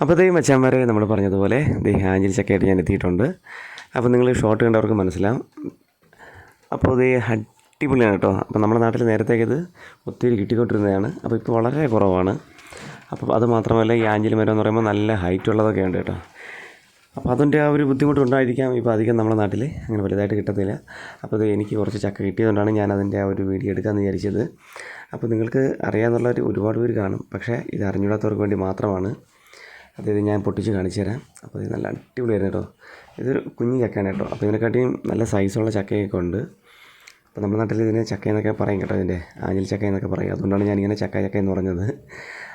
അപ്പോഴത്തേക്കും മച്ചാന്മാരെ നമ്മൾ പറഞ്ഞതുപോലെ ദേ ആഞ്ചിൽ ചക്കയായിട്ട് ഞാൻ എത്തിയിട്ടുണ്ട്. അപ്പോൾ നിങ്ങൾ ഷോർട്ട് കണ്ടവർക്ക് മനസ്സിലാവും. അപ്പോൾ ഇത് അടിപൊളിയാണ് കേട്ടോ. അപ്പോൾ നമ്മുടെ നാട്ടിൽ നേരത്തേക്ക് ഇത് ഒത്തിരി കിട്ടിക്കൊണ്ടിരുന്നതാണ്. അപ്പോൾ ഇപ്പോൾ വളരെ കുറവാണ്. അപ്പോൾ അത് മാത്രമല്ല ഈ ആഞ്ചിൽ മരം എന്ന് പറയുമ്പോൾ നല്ല ഹൈറ്റ് ഉള്ളതൊക്കെ ഉണ്ട് കേട്ടോ. അപ്പോൾ അതിന്റെ ആ ഒരു ബുദ്ധിമുട്ട് ഉണ്ടായിരിക്കാം ഇപ്പോൾ അധികം നമ്മുടെ നാട്ടിൽ. അങ്ങനെ വലുതായിട്ട് കിട്ടത്തില്ല. അപ്പോൾ എനിക്ക് കുറച്ച് ചക്ക കിട്ടിയതുകൊണ്ടാണ് ഞാൻ അതിന്റെ ആ ഒരു വീഡിയോ എടുക്കാമെന്ന് വിചാരിച്ചത്. അപ്പോൾ നിങ്ങൾക്ക് അറിയാമെന്നുള്ളവർ ഒരുപാട് പേര് കാണും. പക്ഷേ ഇത് അറിഞ്ഞൂടാത്തവർക്ക് വേണ്ടി മാത്രമാണ്. അതായത് ഞാൻ പൊട്ടിച്ച് കാണിച്ചു തരാം. അപ്പോൾ ഇത് നല്ല അടിപൊളിയായിരുന്നു കേട്ടോ. ഇതൊരു കുഞ്ഞു ചക്കയാണ് കേട്ടോ. അപ്പോൾ ഇതിനെക്കാട്ടിയും നല്ല സൈസുള്ള ചക്കയൊക്കെ ഉണ്ട്. അപ്പോൾ നമ്മുടെ നാട്ടിൽ ഇതിനെ ചക്ക എന്നൊക്കെ പറയും കേട്ടോ ഇതിന്റെ. ആഞ്ഞിൽ ചക്ക എന്നൊക്കെ പറയും. അതുകൊണ്ടാണ് ഞാനിങ്ങനെ ചക്ക ചക്ക എന്ന് പറഞ്ഞത്.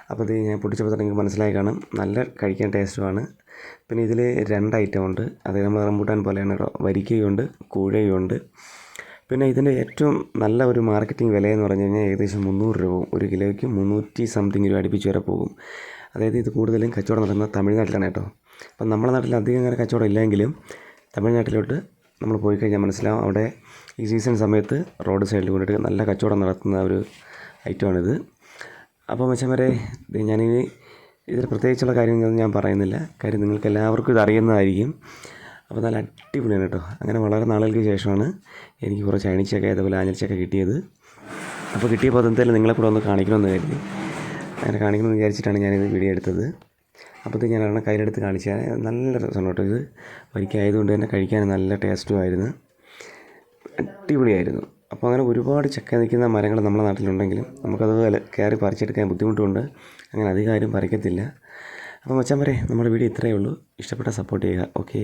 അപ്പോൾ ഇത് ഞാൻ പൊട്ടിച്ചപ്പോൾ തന്നെ മനസ്സിലായി കാണും. നല്ല കഴിക്കാൻ ടേസ്റ്റുമാണ് പിന്നെ ഇതിൽ രണ്ട് ഐറ്റം ഉണ്ട്. അതായത് നമ്മൾ റംബൂട്ടാൻ പോലെയാണ് കേട്ടോ. വരിക്കയുണ്ട് കൂഴയുണ്ട്. പിന്നെ ഇതിന്റെ ഏറ്റവും നല്ല ഒരു മാർക്കറ്റിംഗ് വില എന്ന് പറഞ്ഞു കഴിഞ്ഞാൽ ഏകദേശം മുന്നൂറ് രൂപ ഒരു കിലോയ്ക്ക് മുന്നൂറ്റി സംതിങ് രൂപ അടുപ്പിച്ച് വരെ പോകും. അതായത് ഇത് കൂടുതലും കച്ചവടം നടക്കുന്നത് തമിഴ്നാട്ടിലാണ് കേട്ടോ. അപ്പം നമ്മുടെ നാട്ടിൽ അധികം അങ്ങനെ കച്ചവടം ഇല്ലെങ്കിലും തമിഴ്നാട്ടിലോട്ട് നമ്മൾ പോയി കഴിഞ്ഞാൽ മനസ്സിലാവും അവിടെ ഈ സീസൺ സമയത്ത് റോഡ് സൈഡിൽ കൊണ്ടിട്ട് നല്ല കച്ചവടം നടത്തുന്ന ഒരു ഐറ്റമാണിത്. അപ്പോൾ മച്ചന്മാരെ ഞാനിനി ഇതിൽ പ്രത്യേകിച്ചുള്ള കാര്യങ്ങളൊന്നും ഞാൻ പറയുന്നില്ല. കാര്യം നിങ്ങൾക്ക് എല്ലാവർക്കും ഇത് അറിയുന്നതായിരിക്കും. അപ്പോൾ നല്ല അടിപൊളിയാണ് കേട്ടോ. അങ്ങനെ വളരെ നാളുകൾക്ക് ശേഷമാണ് എനിക്ക് കുറച്ച് അയണിച്ചൊക്കെ അതേപോലെ ആഞ്ഞിലിച്ചൊക്കെ കിട്ടിയത്. അപ്പോൾ കിട്ടിയ പദത്തിൽ നിങ്ങളെ കൂടെ ഒന്ന് കാണിക്കണമെന്ന് കരുതി. അങ്ങനെ കാണിക്കണമെന്ന് വിചാരിച്ചിട്ടാണ് ഞാനിത് വീഡിയോ എടുത്തത്. അപ്പോഴത്തേക്ക് ഞാൻ ഒരെണ്ണം കയ്യിലെടുത്ത് കാണിച്ചാൽ നല്ല രസമാണ് കേട്ടോ ഇത്. വരിക്കായതുകൊണ്ട് തന്നെ കഴിക്കാൻ നല്ല ടേസ്റ്റും ആയിരുന്നു. അടിപൊളിയായിരുന്നു. അപ്പോൾ അങ്ങനെ ഒരുപാട് ചക്ക നിൽക്കുന്ന മരങ്ങൾ നമ്മുടെ നാട്ടിലുണ്ടെങ്കിലും നമുക്കത് കയറി പറിച്ചെടുക്കാൻ ബുദ്ധിമുട്ടുണ്ട്. അങ്ങനെ അധികം ആരും പറിക്കത്തില്ല. അപ്പോൾ മച്ചാൻ പറയേ നമ്മുടെ വീഡിയോ ഇത്രയേ ഉള്ളൂ. ഇഷ്ടപ്പെട്ട സപ്പോർട്ട് ചെയ്യുക. ഓക്കെ